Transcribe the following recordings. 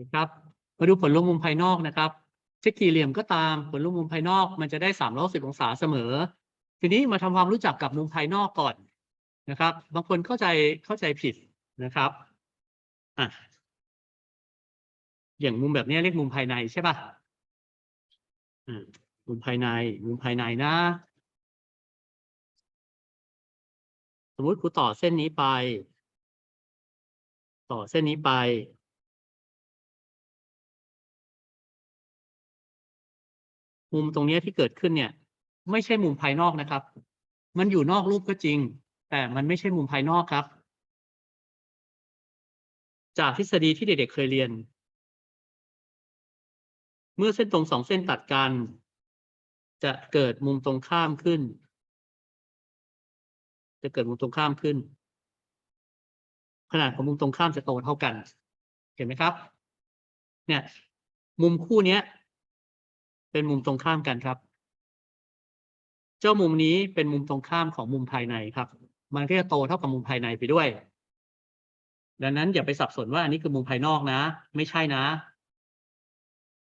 นะครับมาดูผลรวมมุมภายนอกนะครับจะกี่เหลี่ยมก็ตามผลรวมมุมภายนอกมันจะได้สามร้อยสิบองศาเสมอ ทีนี้มาทำความรู้จักกับมุมภายนอกก่อนนะครับ บางคนเข้าใจเข้าใจผิดนะครับอะอย่างมุมแบบนี้เรียกมุมภายในใช่ป่ะอืมมุมภายใน มุมภายในนะ สมมุติครูต่อเส้นนี้ไป ต่อเส้นนี้ไป มุมตรงนี้ที่เกิดขึ้นเนี่ย ไม่ใช่มุมภายนอกนะครับ มันอยู่นอกรูปก็จริง แต่มันไม่ใช่มุมภายนอกครับ จากทฤษฎีที่เด็กๆเคยเรียน เมื่อเส้นตรงสองเส้นตัดกัน จะเกิดมุมตรงข้ามขึ้น จะเกิดมุมตรงข้ามขึ้น ขนาดของมุมตรงข้ามจะโตเท่ากัน เห็นไหมครับ เนี่ย มุมคู่เนี้ย เป็นมุมตรงข้ามกันครับ เจ้ามุมนี้เป็นมุมตรงข้ามของมุมภายในครับ มันก็จะโตเท่ากับมุมภายในไปด้วย ดังนั้นอย่าไปสับสนว่าอันนี้คือมุมภายนอกนะ ไม่ใช่นะ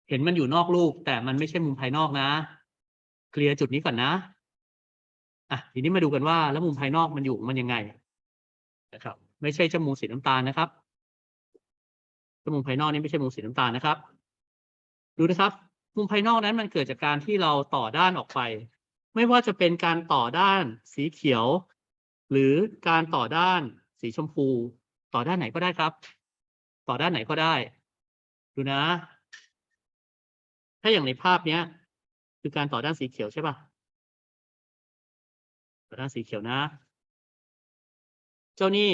เห็นมันอยู่นอกรูปแต่มันไม่ใช่มุมภายนอกนะ เคลียร์จุดนี้ก่อนนะอะทีนี้มาดูกันว่าแล้วมุมภายนอกมันอยู่มันยังไงนะครับ ไม่ใช่จมุมสีน้ำตาลนะครับจมุมภายนอกนี้ไม่ใช่มุมสีน้ำตาลนะครับ ดูนะครับ มุมภายนอกนั้นมันเกิดจากการที่เราต่อด้านออกไป ไม่ว่าจะเป็นการต่อด้านสีเขียว หรือการต่อด้านสีชมพู ต่อด้านไหนก็ได้ครับ ต่อด้านไหนก็ได้ ดูนะ ถ้าอย่างในภาพเนี้ย คือการต่อด้านสีเขียวใช่ปะต่อด้านสีเขียวนะ เจ้านี่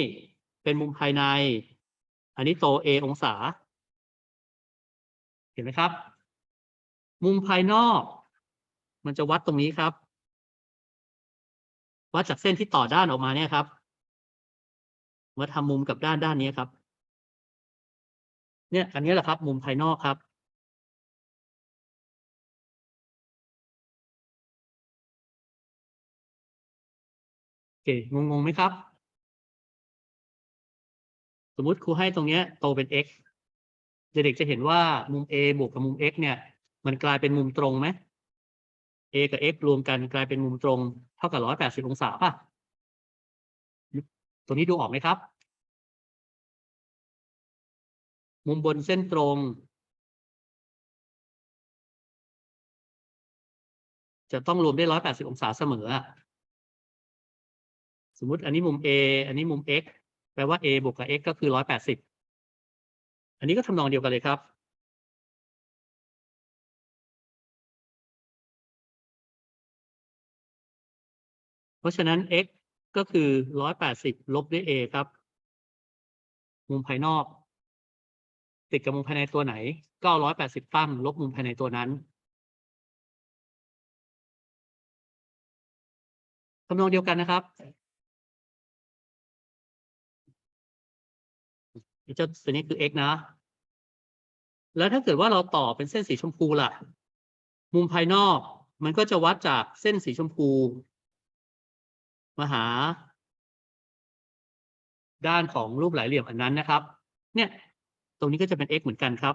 เป็นมุมภายใน อันนี้โต A องศา เห็นไหมครับ มุมภายนอก มันจะวัดตรงนี้ครับ วัดจากเส้นที่ต่อด้านออกมาเนี่ยครับมาทำมุมกับด้านด้านนี้ครับ เนี่ย อันนี้แหละครับ มุมภายนอกครับ โอเคงงงไหมครับ สมมุติครูให้ตรงเนี้ยโตเป็น x เด็กๆจะเห็นว่ามุม a บวกกับมุม x เนี่ย มันกลายเป็นมุมตรงไหม a กับ x รวมกันกลายเป็นมุมตรง เท่ากับร้อยแปดสิบองศาป่ะ ตัวนี้ดูออกไหมครับ มุมบนเส้นตรง จะต้องรวมได้ร้อยแปดสิบองศาเสมอ สมมติอันนี้มุม a อันนี้มุม x แปลว่า a บวกกับ x ก็คือร้อยแปดสิบอันนี้ก็ทำนองเดียวกันเลยครับ เพราะฉะนั้น x ก็คือร้อยแปดสิบลบด้วย a ครับ มุมภายนอก ติดกับมุมภายในตัวไหน ก็ร้อยแปดสิบตั้งลบมุมภายในตัวนั้นทำนองเดียวกันนะครับเจ้าตัวนี้คือ x นะ แล้วถ้าเกิดว่าเราต่อเป็นเส้นสีชมพูล่ะ มุมภายนอกมันก็จะวัดจากเส้นสีชมพู มาหา ด้านของรูปหลายเหลี่ยมอันนั้นนะครับ เนี่ย ตรงนี้ก็จะเป็น x เหมือนกันครับ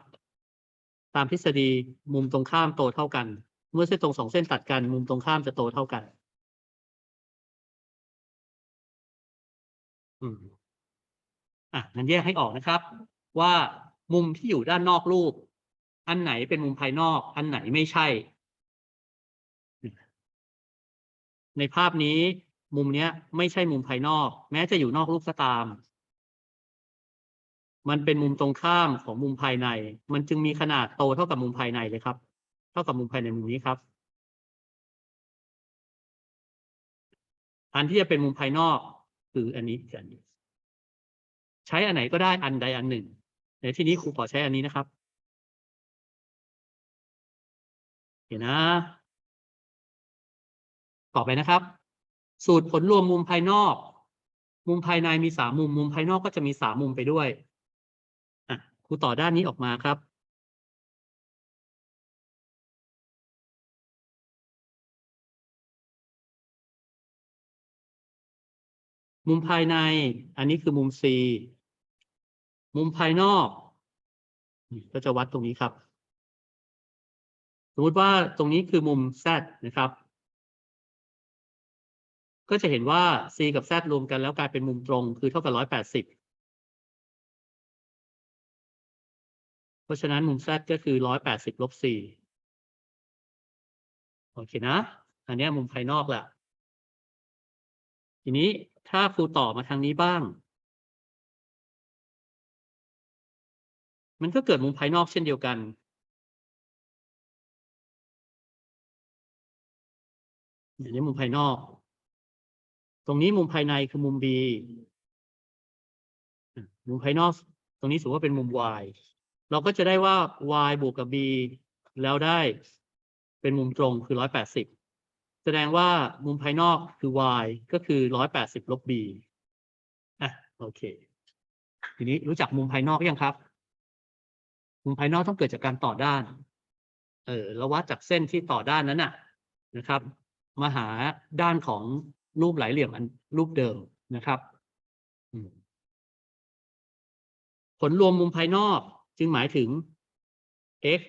ตามทฤษฎีมุมตรงข้ามโตเท่ากัน เมื่อเส้นตรงสองเส้นตัดกัน มุมตรงข้ามจะโตเท่ากัน อืมอะงั้นแยกให้ออกนะครับ ว่ามุมที่อยู่ด้านนอกรูป อันไหนเป็นมุมภายนอก อันไหนไม่ใช่ ในภาพนี้ มุมเนี้ย ไม่ใช่มุมภายนอก แม้จะอยู่นอกรูปก็ตาม มันเป็นมุมตรงข้ามของมุมภายใน มันจึงมีขนาดโตเท่ากับมุมภายในเลยครับ เท่ากับมุมภายในมุมนี้ครับ อันที่จะเป็นมุมภายนอกคืออันนี้คืออันนี้ ใช้อันไหนก็ได้อันใดอันหนึ่งในที่นี้ครูขอใช้อันนี้นะครับ เห็นนะต่อไปนะครับ สูตรผลรวมมุมภายนอก มุมภายในมีสามมุม มุมภายนอกก็จะมีสามมุมไปด้วยอะครูต่อด้านนี้ออกมาครับมุมภายใน อันนี้คือมุม C มุมภายนอก ก็จะวัดตรงนี้ครับ สมมติว่าตรงนี้คือมุม z นะครับ ก็จะเห็นว่า c กับ z รวมกันแล้วกลายเป็นมุมตรงคือเท่ากับร้อยแปดสิบเพราะฉะนั้นมุม z ก็คือร้อยแปดสิบลบ c โอเคนะ อันนี้มุมภายนอกแหละทีนี้ถ้าครูต่อมาทางนี้บ้าง มันก็เกิดมุมภายนอกเช่นเดียวกันอย่างนี้มุมภายนอก ตรงนี้มุมภายในคือมุม B มุมภายนอก ตรงนี้ถือว่าเป็นมุม Y เราก็จะได้ว่า Y บวกกับ B แล้วได้เป็นมุมตรงคือร้อยแปดสิบแสดงว่ามุมภายนอกคือ Y ก็คือร้อยแปดสิบลบ B อะโอเค ทีนี้รู้จักมุมภายนอกยังครับ มุมภายนอกต้องเกิดจากการต่อด้าน เออแล้ววัดจากเส้นที่ต่อด้านนั้นน่ะนะครับ มาหาด้านของ รูปหลายเหลี่ยมอันรูปเดิมนะครับ ผลรวมมุมภายนอกจึงหมายถึง x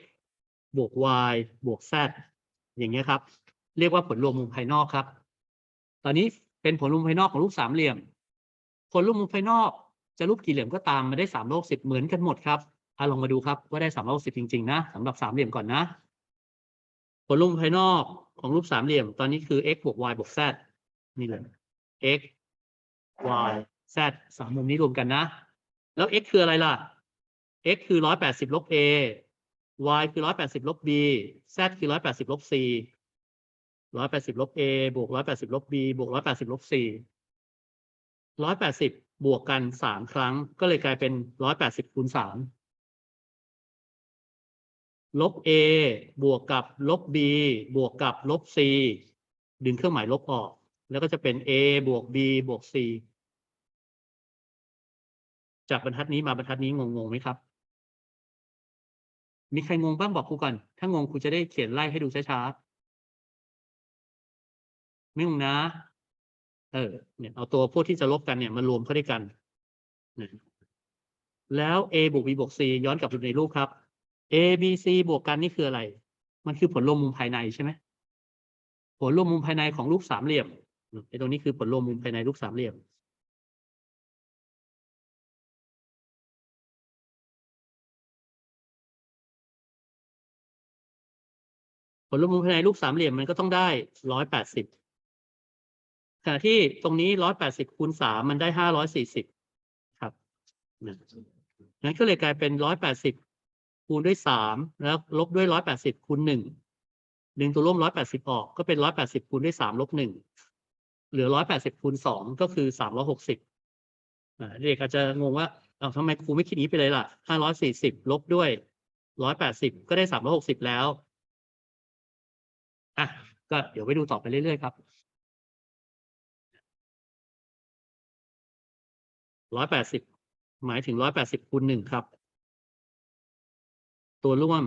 บวก y บวก z อย่างเงี้ยครับ เรียกว่าผลรวมมุมภายนอกครับ ตอนนี้เป็นผลรวมภายนอกของรูปสามเหลี่ยม ผลรวมมุมภายนอกจะรูปกี่เหลี่ยมก็ตามมาได้สามโลกสิบเหมือนกันหมดครับอะลองมาดูครับว่าได้สามโลกสิบจริงๆนะสำหรับสามเหลี่ยมก่อนนะ ผลรวมภายนอกของรูปสามเหลี่ยม ตอนนี้คือ x บวก y บวก z นี่เลย x y z สามมุมนี้รวมกันนะ แล้ว x คืออะไรล่ะ x คือร้อยแปดสิบลบ a y คือร้อยแปดสิบลบ b z คือร้อยแปดสิบลบ c ร้อยแปดสิบลบ a บวกร้อยแปดสิบลบ b บวกร้อยแปดสิบลบ c ร้อยแปดสิบบวกกันสามครั้ง ก็เลยกลายเป็นร้อยแปดสิบคูณสามลบ a บวกกับลบ b บวกกับลบ c ดึงเครื่องหมายลบออก แล้วก็จะเป็น a บวก b บวก c จากบรรทัดนี้มาบรรทัดนี้งงๆไหมครับ มีใครงงบ้างบอกครูก่อน ถ้างงครูจะได้เขียนไล่ให้ดูช้าๆ ไม่งงนะ เออ เนี่ยเอาตัวพวกที่จะลบกันเนี่ยมารวมเข้าด้วยกันนะแล้ว a บวก b บวก c ย้อนกลับดูในรูปครับ a b c บวกกันนี่คืออะไร มันคือผลรวมมุมภายในใช่ไหมผลรวมมุมภายในของรูปสามเหลี่ยม ไอ้ตรงนี้คือผลรวมมุมภายในรูปสามเหลี่ยมผลรวมมุมภายในรูปสามเหลี่ยมมันก็ต้องได้ร้อยแปดสิบขณะที่ตรงนี้ร้อยแปดสิบคูณสามมันได้ห้าร้อยสี่สิบครับนั้นก็เลยกลายเป็นร้อยแปดสิบคูณด้วยสามแล้วลบด้วยร้อยแปดสิบคูณหนึ่งดึงตัวร่วมร้อยแปดสิบออกก็เป็นร้อยแปดสิบคูณด้วยสามลบหนึ่ง เหลือร้อยแปดสิบคูณสองก็คือสามร้อยหกสิบเด็กอาจจะงงว่าเอาทำไมครูไม่คิดนี้ไปเลยล่ะห้าร้อยสี่สิบลบด้วยร้อยแปดสิบก็ได้สามร้อยหกสิบแล้วอะก็เดี๋ยวไปดูต่อไปเรื่อยๆครับร้อยแปดสิบหมายถึงร้อยแปดสิบคูณหนึ่งครับ ตัวร่วม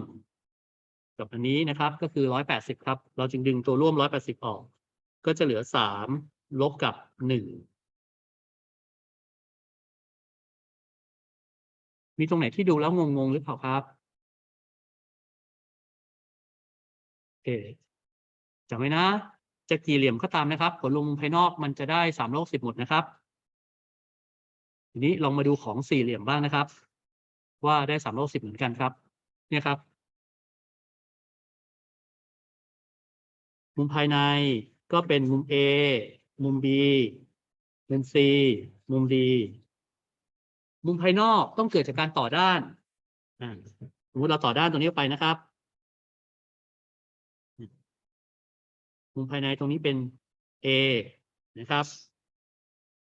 กับอันนี้นะครับ ก็คือร้อยแปดสิบครับ เราจึงดึงตัวร่วมร้อยแปดสิบออก ก็จะเหลือสามลบกับหนึ่งมีตรงไหนที่ดูแล้วงงๆหรือเปล่าครับโอเคจำไว้นะ จะกี่เหลี่ยมก็ตามนะครับ ผลรวมมุมภายนอกมันจะได้สามร้อยสิบหมดนะครับ ทีนี้ลองมาดูของสี่เหลี่ยมบ้างนะครับ ว่าได้สามร้อยสิบเหมือนกันครับ เนี่ยครับ มุมภายใน ก็เป็นมุม A มุม B มุม C มุม D มุมภายนอกต้องเกิดจากการต่อด้านสมมติเราต่อด้านตรงนี้ไปนะครับ มุมภายในตรงนี้เป็น A นะครับ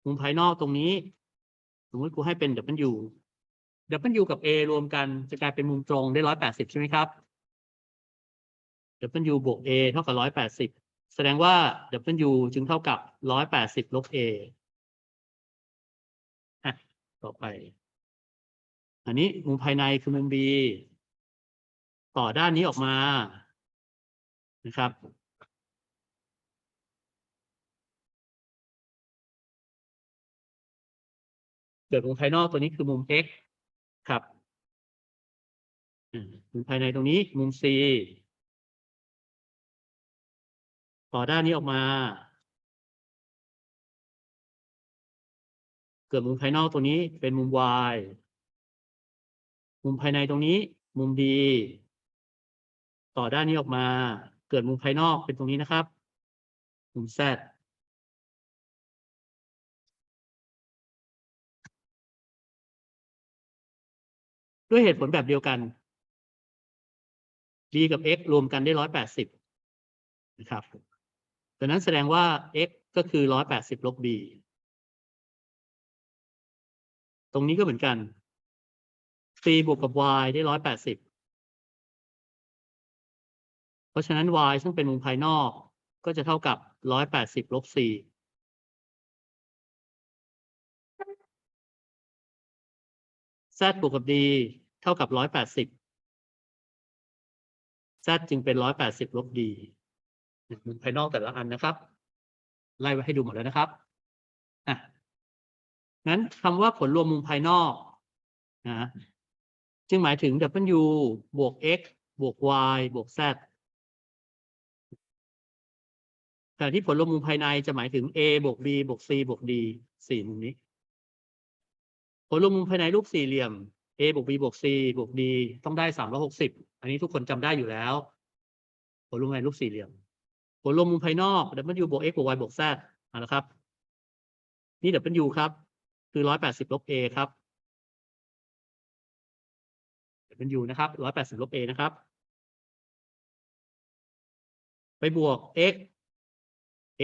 มุมภายนอกตรงนี้ สมมติกูให้เป็น W W กับ A รวมกันจะกลายเป็นมุมตรงได้ร้อยแปดสิบใช่ไหมครับ W บวก A เท่ากับร้อยแปดสิบ แสดงว่า W จึงเท่ากับร้อยแปดสิบลบ A อะต่อไป อันนี้มุมภายในคือมุม B ต่อด้านนี้ออกมา นะครับ เกิดมุมภายนอกตัวนี้คือมุม x ครับมมุมภายในตรงนี้มุม C ต่อด้านนี้ออกมา เกิดมุมภายนอกตรงนี้เป็นมุม Y มุมภายในตรงนี้ มุม D ต่อด้านนี้ออกมา เกิดมุมภายนอกเป็นตรงนี้นะครับ มุม Z ด้วยเหตุผลแบบเดียวกัน d กับ x รวมกันได้ร้อยแปดสิบนะครับ ดังนั้นแสดงว่า x ก็คือร้อยแปดสิบลบ b ตรงนี้ก็เหมือนกัน c บวกกับ y ได้ร้อยแปดสิบ เพราะฉะนั้น y ซึ่งเป็นมุมภายนอก ก็จะเท่ากับร้อยแปดสิบลบ c z บวกกับ d เท่ากับร้อยแปดสิบ z จึงเป็นร้อยแปดสิบลบ มุมภายนอกแต่ละอันนะครับ ไล่ไว้ให้ดูหมดแล้วนะครับอะนั้นคำว่าผลรวมมุมภายนอกนะจึงหมายถึง w บวก x บวก y บวก z แต่ที่ผลรวมมุมภายในจะหมายถึง a บวก b บวก c บวก d สี่มุมนี้ ผลรวมมุมภายในรูปสี่เหลี่ยม a บวก b บวก c บวก d ต้องได้สามร้อยหกสิบอันนี้ทุกคนจำได้อยู่แล้ว ผลรวมภายในรูปสี่เหลี่ยม ผลรวมมุมภายนอก w บวก x บวก y บวก z เอาละครับ นี่ w ครับ คือร้อยแปดสิบลบ a ครับ w นะครับร้อยแปดสิบลบ a นะครับ ไปบวก x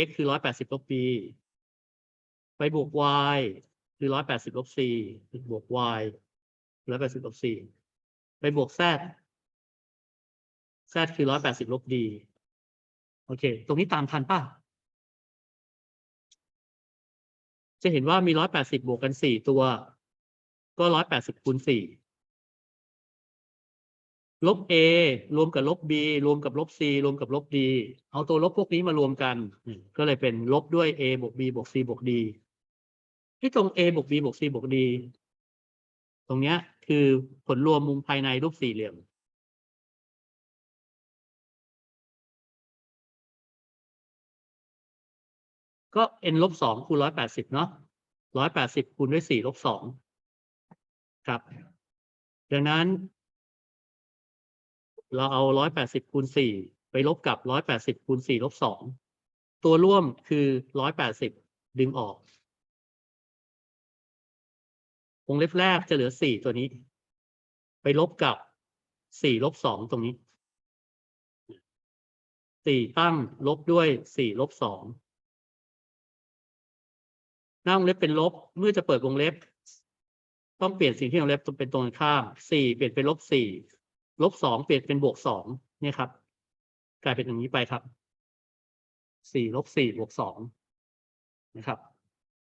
x คือร้อยแปดสิบลบ b ไปบวก y คือร้อยแปดสิบลบ c บวก y ร้อยแปดสิบลบ c ไปบวก z z คือร้อยแปดสิบลบ d โอเค ตรงนี้ตามทันป่ะ จะเห็นว่ามีร้อยแปดสิบบวกกันสี่ตัว ก็ร้อยแปดสิบคูณสี่ลบ a รวมกับลบ b รวมกับลบ c รวมกับลบ d เอาตัวลบพวกนี้มารวมกัน ก็เลยเป็นลบด้วย a บวก b บวก c บวก d ที่ตรง a บวก b บวก c บวก d ตรงเนี้ย คือผลรวมมุมภายในรูปสี่เหลี่ยม ก็ n ลบสองคูณร้อยแปดสิบเนาะร้อยแปดสิบคูณด้วยสี่ลบสองครับ ดังนั้น เราเอาร้อยแปดสิบคูณสี่ไปลบกับร้อยแปดสิบคูณสี่ลบสองตัวร่วมคือร้อยแปดสิบดึงออกวงเล็บแรกจะเหลือสี่ตัวนี้ ไปลบกับสี่ลบสองตรงนี้สี่ตั้งลบด้วยสี่ลบสอง หน้าวงเล็บเป็นลบ เมื่อจะเปิดวงเล็บ ต้องเปลี่ยนสิ่งที่วงเล็บเป็นตรงกันข้ามสี่เปลี่ยนเป็นลบสี่ลบสองเปลี่ยนเป็นบวกสองเนี่ยครับ กลายเป็นอย่างนี้ไปครับสี่ลบสี่บวกสองนะครับ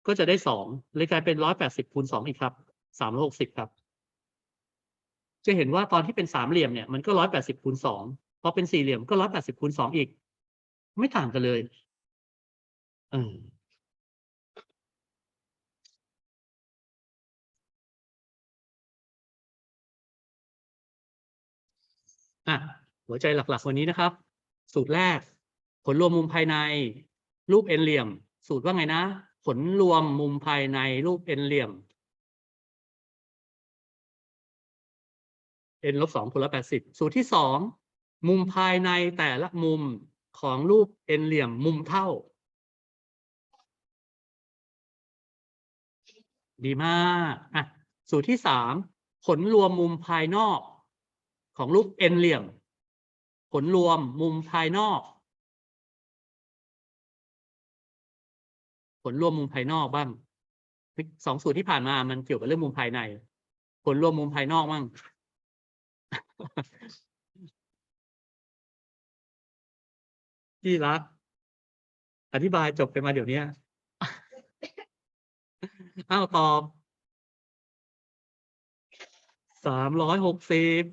ก็จะได้สองเลยกลายเป็นร้อยแปดสิบคูณสองอีกครับสามร้อยหกสิบครับ จะเห็นว่าตอนที่เป็นสามเหลี่ยมเนี่ยมันก็ร้อยแปดสิบคูณสองพอเป็นสี่เหลี่ยมก็ร้อยแปดสิบคูณสองอีก ไม่ต่างกันเลย เออ อะหัวใจหลักๆ วันนี้นะครับ สูตรแรก ผลรวมมุมภายใน รูปเอ็นเหลี่ยม สูตรว่าไงนะ ผลรวมมุมภายในรูปเอ็นเหลี่ยม n ลบสองคูณร้อยแปดสิบสูตรที่สองมุมภายในแต่ละมุมของรูปเอ็นเหลี่ยมมุมเท่า ดีมากอะสูตรที่สามผลรวมมุมภายนอก ของรูปเอ็นเหลี่ยม ผลรวมมุมภายนอก ผลรวมมุมภายนอกบ้างสองสูตรที่ผ่านมามันเกี่ยวกับเรื่องมุมภายใน ผลรวมมุมภายนอกบ้างที่รัก อธิบายจบไปมาเดี๋ยวนี้อ้าวตอบสามร้อยหกสิบ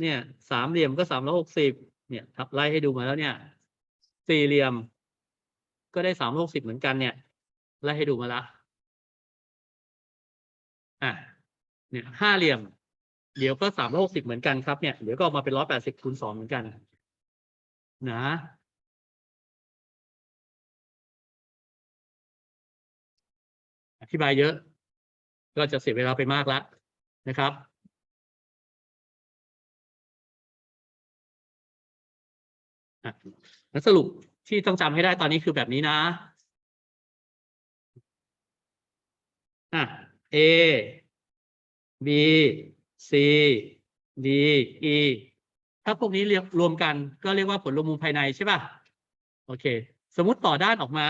เนี่ยสามเหลี่ยมก็สามร้อยหกสิบเนี่ยทับไล่ให้ดูมาแล้วเนี่ยสี่เหลี่ยม ก็ได้สามร้อหกสิบเหมือนกันเนี่ยไล่ให้ดูมาละอะเนี่ยห้าเหลี่ยม เดี๋ยวก็สามร้อยหกสิบเหมือนกันครับเนี่ยเดี๋ยวก็ออกมาเป็นร้อยแปดสิบคูณสองเหมือนกัน นะอธิบายเยอะ ก็จะเสียเวลาไปมากแล้วนะครับ แล้วสรุปที่ต้องจำให้ได้ตอนนี้คือแบบนี้นะอะ A B C D E ถ้าพวกนี้เรียกรวมกันก็เรียกว่าผลรวมมุมภายในใช่ป่ะ โอเค สมมติต่อด้านออกมา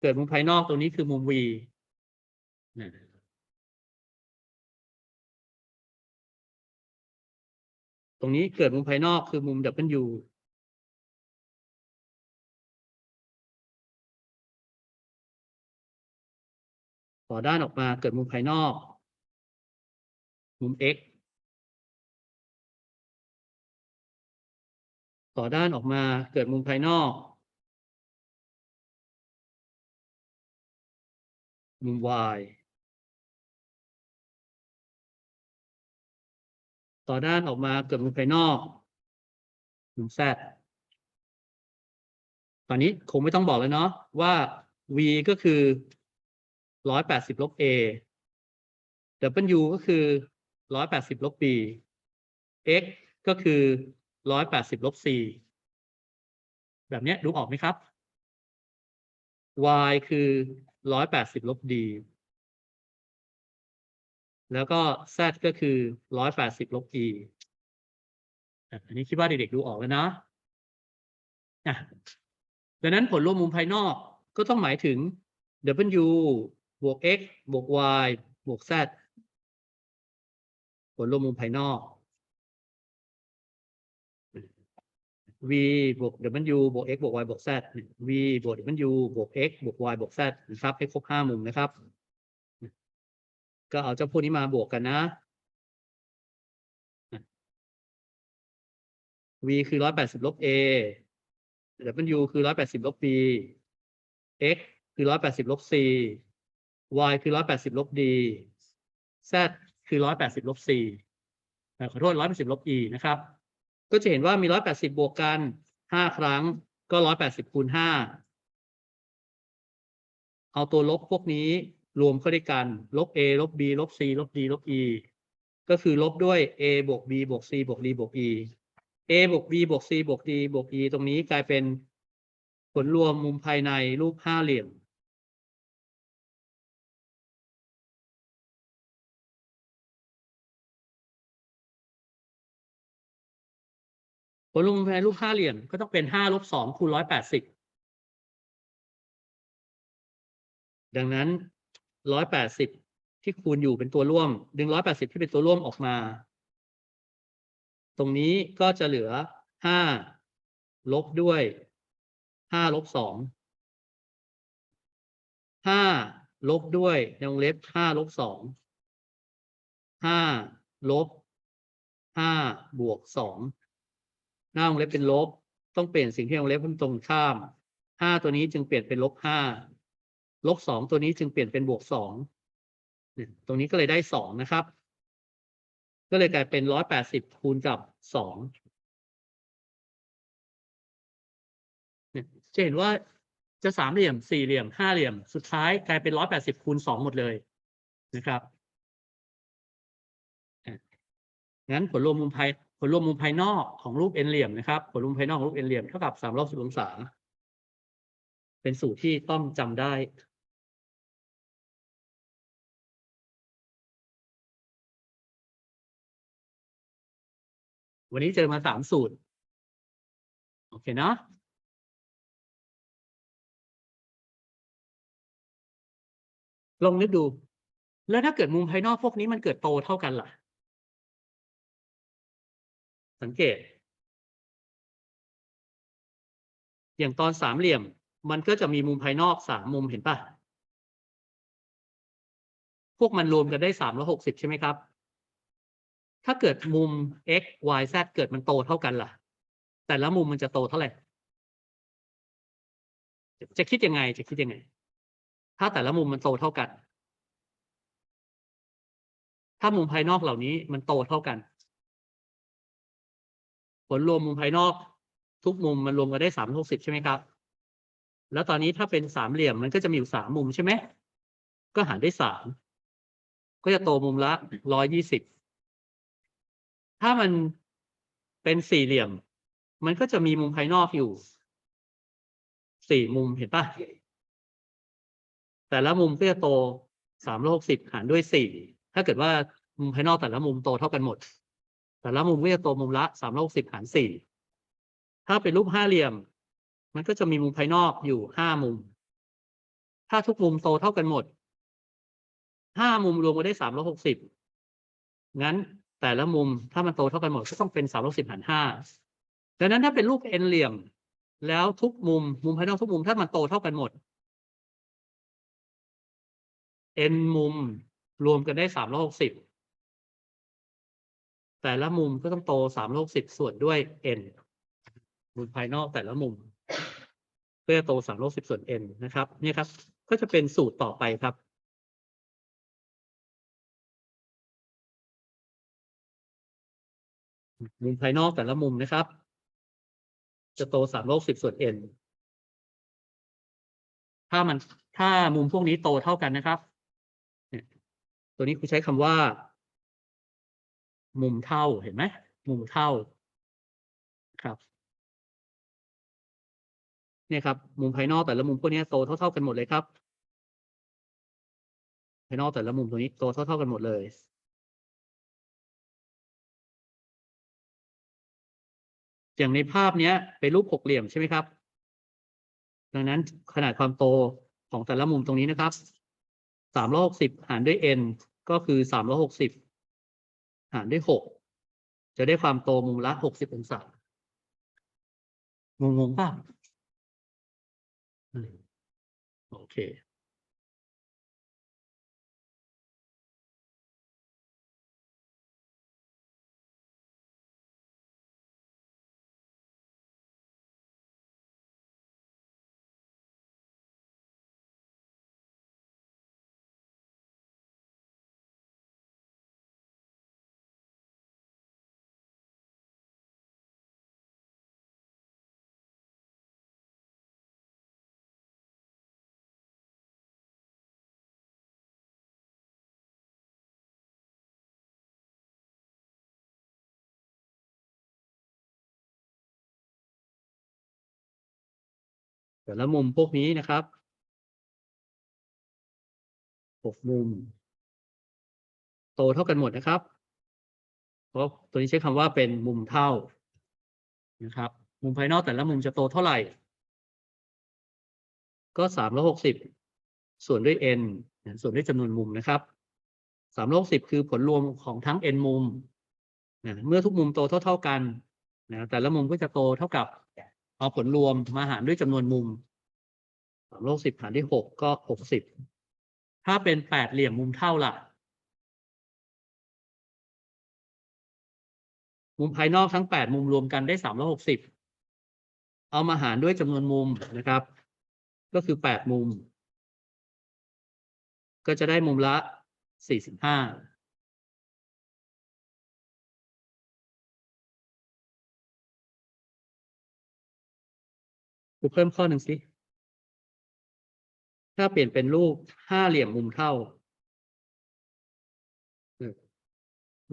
เกิดมุมภายนอกตรงนี้คือมุม V นะ ตรงนี้เกิดมุมภายนอกคือมุม W ต่อด้านออกมาเกิดมุมภายนอก มุม x ต่อด้านออกมาเกิดมุมภายนอก มุม y ต่อด้านออกมาเกิดมุมภายนอกมุม z ตอนนี้คงไม่ต้องบอกแล้วเนาะว่า v ก็คือร้อยแปดสิบลบ a w ก็คือร้อยแปดสิบลบ b x ก็คือร้อยแปดสิบลบ c แบบนี้ดูออกไหมครับ y คือร้อยแปดสิบลบ d แล้วก็ z ก็คือร้อยแปดสิบลบ e อะอันนี้คิดว่าเด็กๆดูออกแล้วนะอะดังนั้นผลรวมมุมภายนอกก็ต้องหมายถึง w บวก x บวก y บวก z ผลรวมมุมภายนอก v บวก w บวก x บวก y บวก z v บวก w บวก x บวก y บวก z นะครับให้ครบห้ามุมนะครับ ก็เอาเจ้าพวกนี้มาบวกกันนะ v คือร้อยแปดสิบลบ a w คือร้อยแปดสิบลบ b x คือร้อยแปดสิบลบ c y คือร้อยแปดสิบลบ d z คือร้อยแปดสิบลบ c อ่ขอโทษร้อยแปดสิบลบ e นะครับ ก็จะเห็นว่ามีร้อยแปดสิบบวกกันห้าครั้งก็ร้อยแปดสิบคูณห้าเอาตัวลบพวกนี้ รวมเข้าด้วยกัน ลบ a ลบ b ลบ c ลบ d ลบ e ก็คือลบด้วย a บวก b บวก c บวก d บวก e a บวก b บวก c บวก d บวก e ตรงนี้กลายเป็นผลรวมมุมภายในรูปห้าเหลี่ยม ผลรวมมุมภายในรูปห้าเหลี่ยมก็ต้องเป็นห้าลบสองคูณร้อยแปดสิบดังนั้น ร้อยแปดสิบที่คูณอยู่เป็นตัวร่วม ดึงร้อยแปดสิบที่เป็นตัวร่วมออกมา ตรงนี้ก็จะเหลือห้าลบด้วยห้าลบสองห้าลบด้วยในวงเล็บห้าลบสองห้าลบห้าบวกสองหน้าวงเล็บเป็นลบ ต้องเปลี่ยนสิ่งที่วงเล็บเป็นตรงข้ามห้าตัวนี้จึงเปลี่ยนเป็นลบห้า ลบสองตัวนี้จึงเปลี่ยนเป็นบวกสองตรงนี้ก็เลยได้สองนะครับ ก็เลยกลายเป็นร้อยแปดสิบคูณกับสองจะเห็นว่าจะสามเหลี่ยมสี่เหลี่ยมห้าเหลี่ยม สุดท้ายกลายเป็นร้อยแปดสิบคูณสองหมดเลยนะครับงั้นผลรวมมุมภายผลรวมมุมภายนอกของรูปเอ็นเหลี่ยมนะครับ ผลรวมภายนอกของรูปเอ็นเหลี่ยมเท่ากับสามรอบสิบองศา เป็นสูตรที่ต้องจำได้ วันนี้เจอมาสามสูตร โอเคเนาะลองนึกดู แล้วถ้าเกิดมุมภายนอกพวกนี้มันเกิดโตเท่ากันล่ะ สังเกต อย่างตอนสามเหลี่ยม มันก็จะมีมุมภายนอกสามมุมเห็นปะพวกมันรวมกันได้สามร้อยหกสิบใช่ไหมครับ ถ้าเกิดมุม x y z เกิดมันโตเท่ากันล่ะ แต่ละมุมมันจะโตเท่าไหร่ จะคิดยังไง จะคิดยังไง ถ้าแต่ละมุมมันโตเท่ากัน ถ้ามุมภายนอกเหล่านี้มันโตเท่ากัน ผลรวมมุมภายนอกทุกมุมมันรวมกันได้สามหกสิบใช่ไหมครับ แล้วตอนนี้ถ้าเป็นสามเหลี่ยมมันก็จะมีอยู่สามมุมใช่ไหม ก็หารด้วยสาม ก็จะโตมุมละร้อยยี่สิบ ถ้ามันเป็นสี่เหลี่ยม มันก็จะมีมุมภายนอกอยู่ สี่มุมเห็นปะแต่ละมุมก็จะโตสามร้อยหกสิบหารด้วยสี่ถ้าเกิดว่ามุมภายนอกแต่ละมุมโตเท่ากันหมด แต่ละมุมก็จะโตมุมละสามร้อยหกสิบหารสี่ถ้าเป็นรูปห้าเหลี่ยม มันก็จะมีมุมภายนอกอยู่ห้ามุม ถ้าทุกมุมโตเท่ากันหมดห้ามุมรวมกันได้สามร้อยหกสิบงั้น แต่ละมุมถ้ามันโตเท่ากันหมดก็ต้องเป็นสามร้อยสิบหารห้าดังนั้นถ้าเป็นรูปเอ็นเหลี่ยม แล้วทุกมุมมุมภายนอกทุกมุมถ้ามันโตเท่ากันหมดเอ็นมุมรวมกันได้สามร้อยหกสิบแต่ละมุมก็ต้องโตสามร้อยหกสิบส่วนด้วยเอ็นมุมภายนอกแต่ละมุมเพื่อโตสามร้อยสิบส่วนเอ็นนะครับ เนี่ยครับ ก็จะเป็นสูตรต่อไปครับ มุมภายนอกแต่ละมุมนะครับ จะโตสามร้อยสิบส่วน n ถ้ามันถ้ามุมพวกนี้โตเท่ากันนะครับเนี่ยตัวนี้คุณใช้คำว่า มุมเท่าเห็นไหมมุมเท่าครับเนี่ยครับ มุมภายนอกแต่ละมุมพวกนี้โตเท่า ๆกันหมดเลยครับภายนอกแต่ละมุมตัวนี้โตเท่า ๆกันหมดเลย อย่างในภาพเนี้ยเป็นรูปหกเหลี่ยมใช่ไหมครับ ดังนั้นขนาดความโตของแต่ละมุมตรงนี้นะครับสามร้อยหกสิบหารด้วย n ก็คือสามร้อยหกสิบหารด้วยหกจะได้ความโตมุมละหกสิบองศางงๆป่ะอืมโอเค แต่ละมุมพวกนี้นะครับหกมุม โตเท่ากันหมดนะครับ เพราะตัวนี้ใช้คำว่าเป็นมุมเท่านะครับ มุมภายนอกแต่ละมุมจะโตเท่าไหร่ ก็สามร้อยหกสิบส่วนด้วย n ส่วนด้วยจำนวนมุมนะครับสามร้อยหกสิบคือผลรวมของทั้ง n มุมนะเมื่อทุกมุมโตเท่า ๆกันนะแต่ละมุมก็จะโตเท่ากับ เอาผลรวมมาหารด้วยจำนวนมุมสามร้อยสิบหารด้วยหกก็หกสิบถ้าเป็นแปดเหลี่ยมมุมเท่าล่ะ มุมภายนอกทั้งแปดมุมรวมกันได้สามร้อยหกสิบเอามาหารด้วยจำนวนมุมนะครับ ก็คือแปดมุม ก็จะได้มุมละสี่สิบห้า กูเพิ่มข้อหนึ่งสิ ถ้าเปลี่ยนเป็นรูปห้าเหลี่ยมมุมเท่า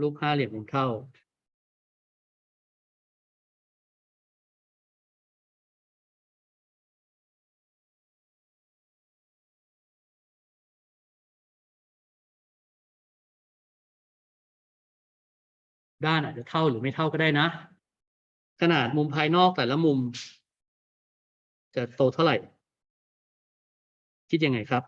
รูปห้าเหลี่ยมมุมเท่า ด้านอาจจะเท่าหรือไม่เท่าก็ได้นะ ขนาดมุมภายนอกแต่ละมุม จะโตเท่าไหร่ คิดยังไงครับ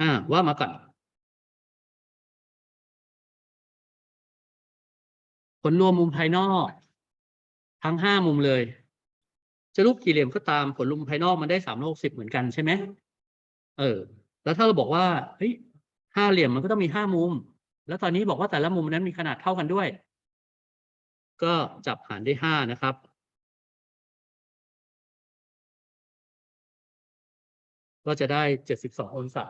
อ่า ว่ามาก่อน ผลรวมมุมภายนอก ทั้งห้ามุมเลย จะรูปกี่เหลี่ยมก็ตามผลรวมภายนอกมันได้สามร้อยหกสิบเหมือนกันใช่ไหมเออ แล้วถ้าเราบอกว่าเฮ้ยห้าเหลี่ยมมันก็ต้องมีห้ามุม แล้วตอนนี้บอกว่าแต่ละมุมนั้นมีขนาดเท่ากันด้วย ก็จับหารด้วยห้านะครับ ก็จะได้เจ็ดสิบสององศา